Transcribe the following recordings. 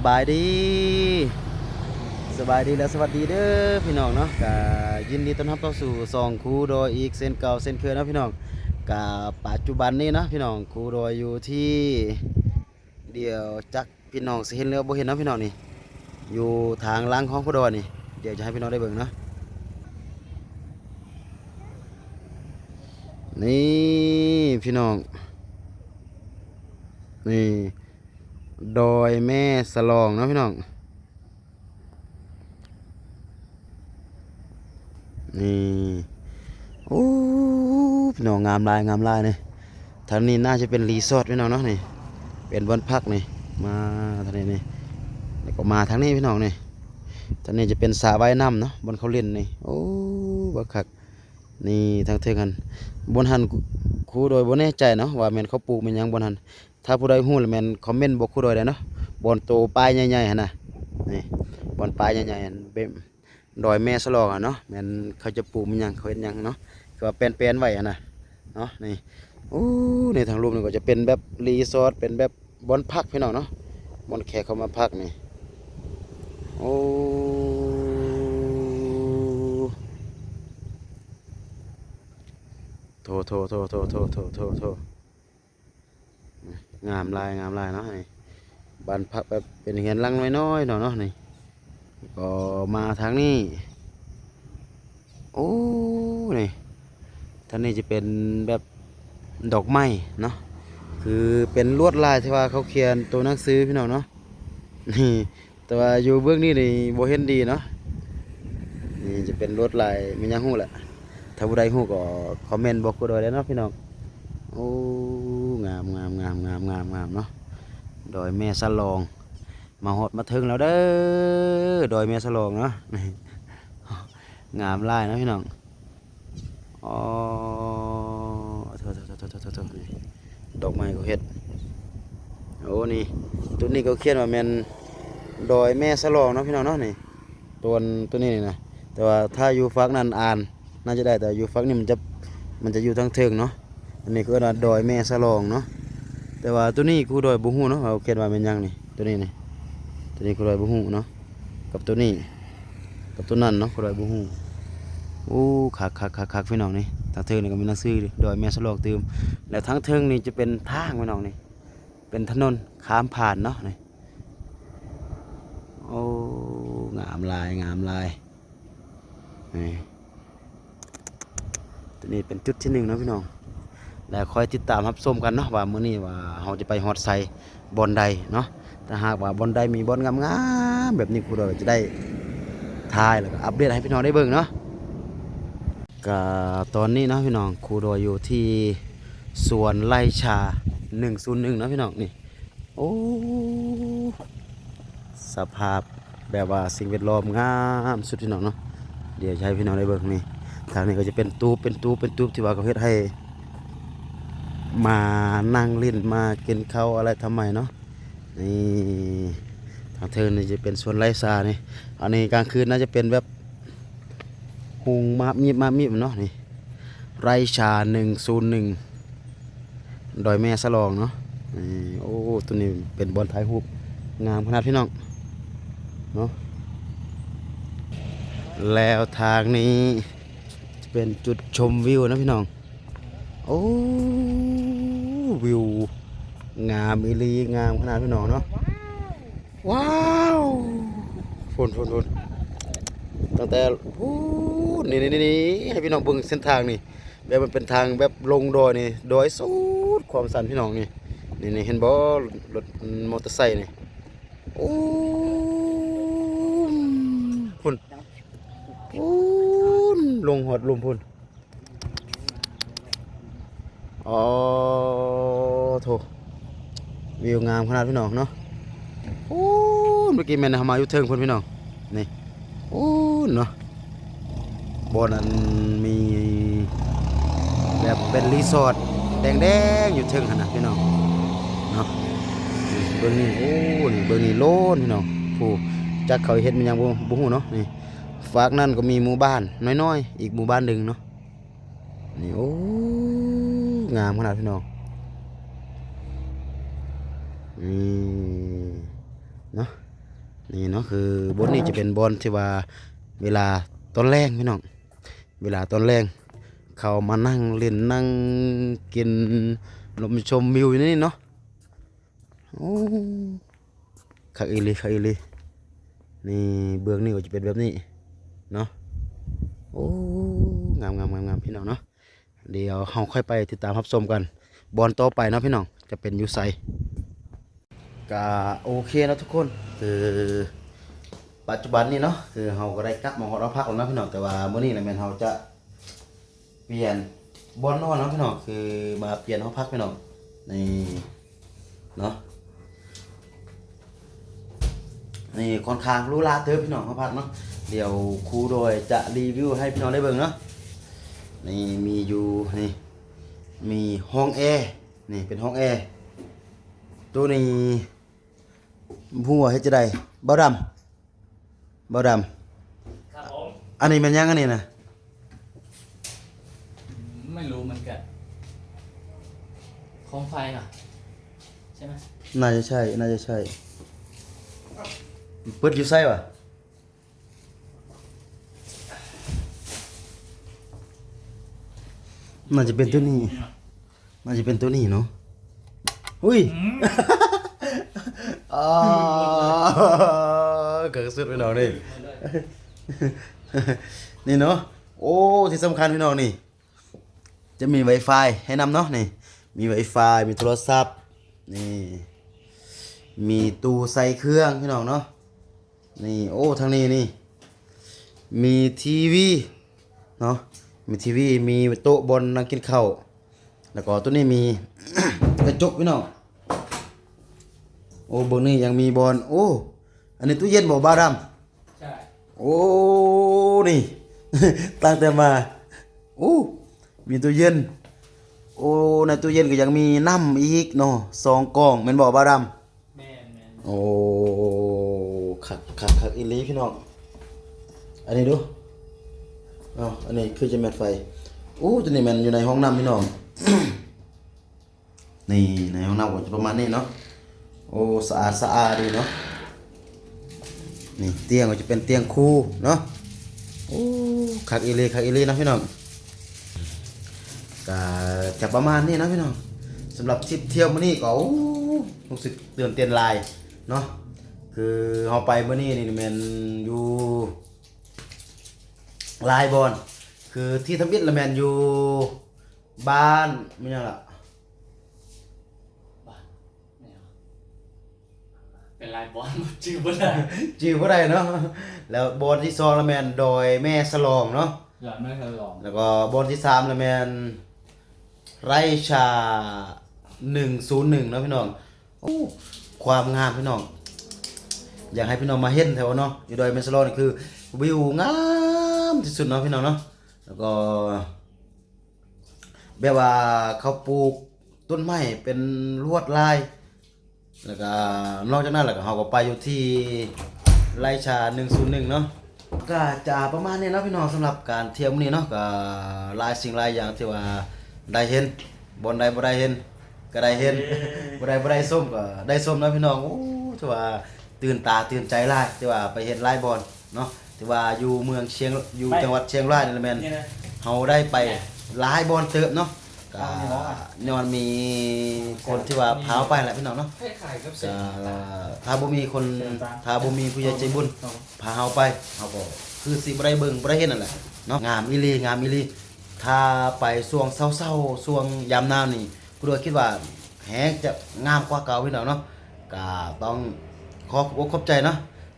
สบายดีสบายดีและสวัสดีเด้อพี่น้องเนาะกยินดีต้อนรับเข้าสู่ซองครูโดยอีกเส้นเก่าเส้นเคยนะพี่น้องกะปัจจุบันนี้นะพี่น้องครูโดยอยู่ที่เดี๋ยวจักพี่น้องสิเห็นหรือบ่เห็นนะพี่น้องนี่อยู่ทางล่างของครูโดยนี่เดี๋ยวจะให้พี่น้องได้เบิ่งเนาะนี่พี่น้องนี่ ดอยแม่สลองเนาะพี่น้อง นี่ โอ้พี่น้องงามลายงามลายนี่ทางนี้น่าจะเป็นรีสอร์ทพี่น้องเนาะนี่ เป็นบ้านพักนี่ มาทางนี้นี่แล้วก็มาทางนี้พี่น้องนี่ทางนี้จะเป็นสระว่ายน้ำเนาะบนเขาเล่นนี่ โอ้บักคักนี่ทางเทือกันบนหันคูโดยบ่แน่ใจเนาะว่าแมนเขาปลูกม่นยังบนหัน ถ้าผู้ใดหู้ละแมนคอมเมนต์บอกผู้ใดได้เนาะบอลโตปลายใหญ่ๆนะนี่บอลปลายใหญ่ๆเป็นดอยแม่สลอกอะเนาะแมนเขาจะปลูกมันยังเขาเห็นยังเนาะก็แปลนเป็นไว้อะนะเนาะนี่โอ้ในทางรูปนี่ก็จะเป็นแบบรีสอร์ทเป็นแบบบอลพักพี่น้องเนาะบอลแขกเขามาพักนี่โอ้โทโทโทโทโทโทโท งามลายงามลายเนาะนี่บ้านพักแบบเป็นเฮียนหลังน้อยๆเนาะเนาะนี่ก็มาทางนี้โอ้นี่ท่างนี้จะเป็นแบบดอกไม้เนาะคือเป็นลวดลายที่ว่าเขาเขียนตัวหนังสือพี่น้องเนาะนี่แต่ว่าอยู่เบื้องนี้นี่โบเห็นดีเนาะนี่จะเป็นลวดลายไม่ยังหู้แหละถ้าผู้ใดหู้ก็คอมเมนต์บอกกูด้วยได้เนาะพี่น้องโอ้ งามงามงามงามงามงามเนาะดอยแม่สลอง มาหดมาถึงแล้วเด้อดอยเมียสลองเนาะงามหลายนะพี่น้องอ๋อโทษโทษโทษโทษโทษโทษนี่ดอกไม้ก็เฮ็ดโอ้นี่ตัวนี้ก็เขียนว่าแมนดอยแม่สลองเนาะพี่น้องเนาะนี่ตัวตัวนี้นี่นะแต่ว่าถ้าอยู่ฝั่งนั้นอ่าน น่าจะได้แต่อยู่ฝั่งนี้มันจะมันจะอยู่ทางเทิงเนาะ อันนี้ก็ว่าดอยแม่สลองเนาะแต่ว่าตัวนี้กูดอยบุหูเนาะเขาเขียนว่าเป็นยังนี่ตัวนี้นี่ตัวนี้ก็ลอยบุหูเนาะกับตัวนี้ กับตัวนั้นเนาะก็ลอยบุหูโอ้คักคักคักคักพี่น้องนี่ทางเทิงนี่ก็มีหนังสือดิดอยแม่สลอกตืมแล้วทางเทิงนี่จะเป็นทางพี่น้องนี่เป็นถนนข้ามผ่านเนาะนี่โอ้งามลายงามลายนี่ตัวนี้เป็นจุดที่หนึ่งเนาะพี่น้อง แล้วคอยติดตามรับชมกันเนาะว่ามื้อนี้ว่าเราจะไปฮอดไซบอนใดเนาะถ้าหากว่าบอลใดมีบอลงามๆแบบนี้ครูดอยจะได้ถ่ายแล้วก็อัปเดตให้พี่น้องได้เบิ่งเนาะก็ตอนนี้เนาะพี่น้องครูดอยอยู่ที่สวนไร่ชา 101นะพี่น้องนี่โอ้สภาพแบบว่าสิ่งแวดล้อมงามสุดพี่น้องเนาะเดี๋ยวให้พี่น้องได้เบิ่งนี่ทางนี้ก็จะเป็นตูบเป็นตูบเป็นตูบที่ว่าเขาเฮ็ดให้ มานั่งเล่นมากินข้าวอะไรทำไมเนาะนี่ทางเทินนี่จะเป็นส่วนไร่ซานี่อันนี้กลางคืนน่าจะเป็นแบบหุงมามีบมามีบเนาะนี่ไร่ชาหนึ่งศูนย์หนึ่งดอยแม่สลองเนาะนี่โอ้ตัวนี้เป็นบอลถ่ายรูปงามขนาดพี่น้องเนาะแล้วทางนี้จะเป็นจุดชมวิวนะพี่น้อง โอ้ วิว งามอีหลีงามขนาดพี่น้องเนาะว้าวฝนฝนฝนตั้งแต่พูดนี่นี่นี่ให้พี่น้องเบิ่งเส้นทางนี่แบบมันเป็นทางแบบลงดอยนี่ดอยสุดความสันพี่น้องนี่นี่นี่เห็นบ่รถมอเตอร์ไซค์นี่โอ้พุ่นพุ่นลงหอดลมพุ่นอ๋อโถวิวงามขนาดพี่น้องเนาะโอ้เมื่อกี้แม่นเขามาอยู่เทิงพิ่นพี่น้องนี่โอ้เนาะบ่อนั้นมีแบบเป็นรีสอร์ทแดงๆอยู่เทิงขนาดพี่น้องเนาะเบิ่งนี่โอ้นี่เบิ่งนี่โลนพี่น้องผู้จักเขาเฮ็ดมันยังบ่บ่ฮู้เนาะนี่ฝากนั่นก็มีหมู่บ้านน้อยๆอีกหมู่บ้านหนึ่งเนาะนี่โอ้งามขนาดพี่น้อง อืมเนาะนี่เนาะคือบนนี้จะเป็นบอนที่ว่าเวลาตอนแรงพี่น้องเวลาตอนแรงเขามานั่งเล่นนั่งกินลมชมวิวอยู่นี่เนาะโอ้คักอีหลีคักอีหลีนี่เบื้องนี่ก็จะเป็นแบบนี้เนาะโอ้งามงามงามงามพี่น้องเนาะเดี๋ยวเราค่อยไปติดตามรับชมกันบอลต่อไปเนาะพี่น้องจะเป็นยูไซ ก็โอเคนะทุกคนคือปัจจุบันนี้เนาะคือเราก็ได้กลับมาฮอเราพักแล้วนะพี่น้องแต่ว่ามื้อนี้นะแม่นเราจะเปลี่ยนบอนนอนนะพี่น้องคือมาเปลี่ยนห้องพักพี่น้องนี่เนาะนี่ค่อนข้างรู้ลาเติบพี่น้องห้องพักเนาะเดี๋ยวครูโดยจะรีวิวให้พี่น้องได้เบิ่งเนาะนี่มีอยู่นี่มีห้องแอร์นี่เป็นห้องแอร์ตัวนี้ หัวเฮ็ดจะได้บ่ดำบ่ดครับผมำอันนี้มันยังอันนี้นะไม่รู้เหมือนกันโคมไฟเหรอใช่ไหมน่าจะใช่ น่าจะใช่เปิดอยู่ไส้ป่ะน่าจะเป็นตัวนี้ น่าจะเป็นตัวนี้เนาะอุ้ยอ่ เกิดสุดพี่น้องนี่นี่เนาะโอ้ที่สำคัญพี่น้องนี่ จะมี Wi-Fi ให้นำเนาะนี่ มี Wi-Fi มีโทรศัพท์นี่มีตู้ใส่เครื่องพี่น้องเนาะนี่โอ้ทางนี้นี่ มีทีวีเนาะมีทีวีมีโต๊ะบนนั่งกินข้าวแล้วก็ตัวนี้มีกระจกพี่น้อง โอ้เบนนี้ยังมีบอลโอ้อันนี้ตู้เย็นบ่บ้าดำใช่โอ้นี่ ตั้งแต่มาโอ้มีตู้เย็น โอ้ในตู้เย็นก็ยังมีน้ำอีกเนาะสองกล่องแม่นบ่บ้าดำแมนแมนโอ้ขักขักขักอีหลีพี่น้องอันนี้ดูเอ้าอันนี้คือจะแมทไฟโอ้ตัวนี้มันอยู่ในห้องน้ำพี่น้อง นี่ในห้องน้ำก็จะประมาณนี้เนาะ โอ้สะอาดสะอาดดีเนาะนี่เตียงก็จะเป็นเตียงคู่เนาะโอ้ขักอีลีขักอีลีนะพี่น้องก็จะประมาณนี้นะพี่น้องสำหรับทริปเที่ยวมื้อนี้ก็โอ้รู้สึกเตือนเตียนลายเนาะคือเฮาไปมื้อนี้นี่แม่นอยู่ลายบอนคือที่ทำอิฐละแม่นอยู่บ้านไม่ยังล่ะ บ้านเนี่ยเหรอ เป็นลายบอลชื่อบ่ได้จื่อบ่ได้เนาะแล้วบอนที่สองละแม่นดอยแม่สลองเนาะอย่าไม่เคยลอง แล้วก็บอลที่สามละแมนไรชาหนึ่งศูนย์หนึ่งนาะพี่น้องโอ้ความงามพี่น้อง อยากให้พี่น้องมาเห็นแถวเนาะอยู่ดอยเมสโลนี่คือวิวงามที่สุดเนาะพี่น้องเนาะแล้วก็แบบว่าเขาปลูกต้นไม้เป็นลวดลาย แล้วก็นอกจากนั้นแล้วก็เขาก็ไปอยู่ที่ไรชา 101 เนาะก็จะประมาณนี้เนาะพี่น้องสำหรับการเที่ยวมื้อนี้เนาะก็หลายสิ่งหลายอย่างที่ว่าได้เห็นบนใดบ่ได้เห็นก็ได้เห็นบ่ได้บ่ได้ส้มก็ได้ส้มเนาะพี่น้องโอ้ที่ว่าตื่นตาตื่นใจหลายที่ว่าไปเห็นหลายบอลเนาะที่ว่าอยู่เมืองเชียงอยู่จังหวัดเชียงรายนี่แหละแม่นนี่นะเฮาได้ไปหลายบอลเติบเนาะ ก็เอาในร้องอะย้อนมีคนที่ว่าพาไปแหละพี่น้องเนาะให้ขายกับเสร็จก็ถ้าบ่มีคนถ้าบ่มีผู้ใหญ่ใจบุญพาเฮาไปเฮาก็คือสิบ่ได้เบิ่งบ่ได้เห็นนั่นแหละเนาะงามอีหลีงามอีหลีถ้าไปช่วงเช้าๆช่วงยามหนาวนี่กูด้วยคิดว่าแฮงจะงามกว่าเก่าพี่น้องเนาะก็ต้องขอบอกขอบใจเนาะ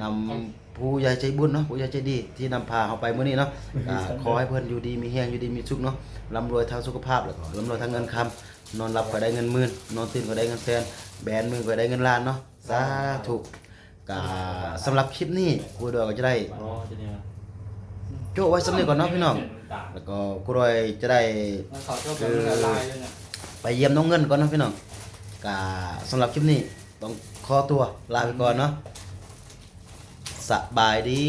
นำ ผู้ใหญ่ใจบุญเนาะผู้ใหญ่ใจดีที่นำพาเฮาไปมื้อนี้เนาะก็ขอให้เพิ่นอยู่ดีมีแฮงอยู่ดีมีสุขเนาะร่ำรวยทางสุขภาพแล้วก็ร่ำรวยทางเงินคำนอนหลับก็ได้เงินหมื่นนอนตื่นก็ได้เงินแสนแบนมือก็ได้เงินล้านเนาะสาธุก็สำหรับคลิปนี้กูด้วยก็จะได้ อ๋อจะเนี่ยโจ้ไว้สำเร็จก่อนเนาะพี่น้อง แล้วก็กูรอยจะได้ แล้วเขาชอบเป็นละลายด้วยเนี่ย ไปเยี่ยมน้องเงินก่อนเนาะพี่น้องกาสำหรับคลิปนี้ต้องขอตัวลาไปก่อนเนาะ สบายดี